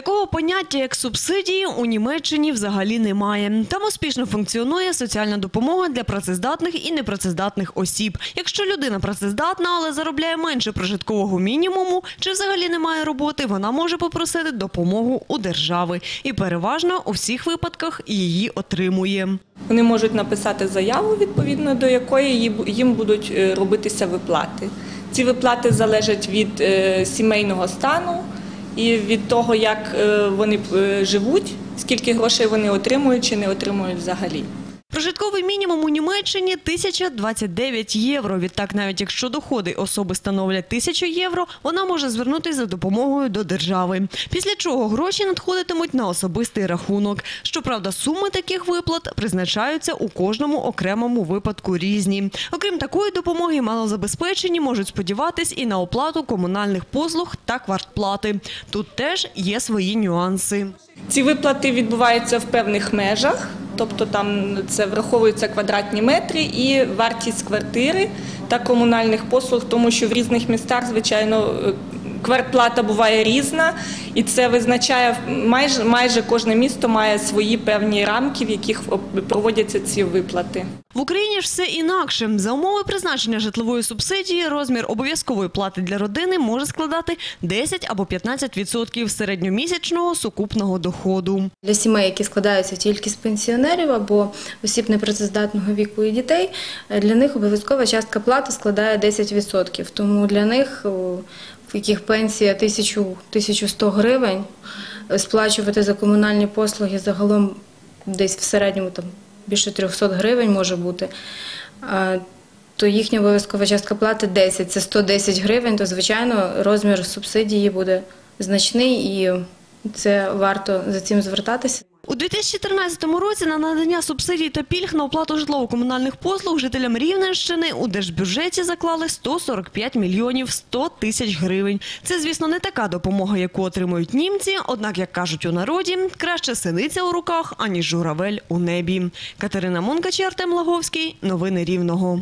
Такого поняття, як субсидії, у Німеччині взагалі немає. Там успішно функціонує соціальна допомога для працездатних і непрацездатних осіб. Якщо людина працездатна, але заробляє менше прожиткового мінімуму чи взагалі не має роботи, вона може попросити допомогу у держави. І переважно у всіх випадках її отримує. Вони можуть написати заяву, відповідно до якої їм- їм будуть е, робитися виплати. Ці виплати залежать від е, сімейного стану і від того, як е, вони е, живуть, скільки грошей вони отримують чи не отримують взагалі. Прожитковий мінімум у Німеччині 1029 євро. Відтак, навіть якщо доходи особи становлять 1000 євро, вона може звернутися за допомогою до держави. Після чого гроші надходитимуть на особистий рахунок. Щоправда, суми таких виплат призначаються у кожному окремому випадку різні. Окрім такої допомоги, малозабезпечені можуть сподіватись і на оплату комунальних послуг та квартплати. Тут теж є свої нюанси. Ці виплати відбуваються в певних межах, тобто там це враховуються квадратні метри і вартість квартири та комунальних послуг, тому що в різних містах, звичайно, е, квартплата буває різна, і це визначає майже майже кожне місто має свої певні рамки, в яких проводяться ці виплати. В Україні ж все інакше. За умови призначення житлової субсидії розмір обов'язкової плати для родини може складати 10 або 15 відсотків середньомісячного сукупного доходу. Для сімей, які складаються тільки з пенсіонерів або осіб непрацездатного віку і дітей, для них обов'язкова частка плати складає 10%. Тому для них, яких пенсія 1000 1100 гривень, е, сплачувати за комунальні послуги загалом десь в середньому там більше 300 гривень може бути. То їхня обов'язкова частка плати 10, це 110 гривень, то звичайно розмір субсидії буде значний і це варто за цим звертатися. У 2013 році на надання субсидій та пільг на оплату житлово-комунальних послуг жителям Рівненщини у держбюджеті заклали 145 мільйонів 100 тисяч гривень. Це, звісно, не така допомога, яку отримують німці, однак, як кажуть у народі, краще синиця у руках, аніж журавель у небі. Катерина Мункач, Артем Лаговський. Новини Рівного.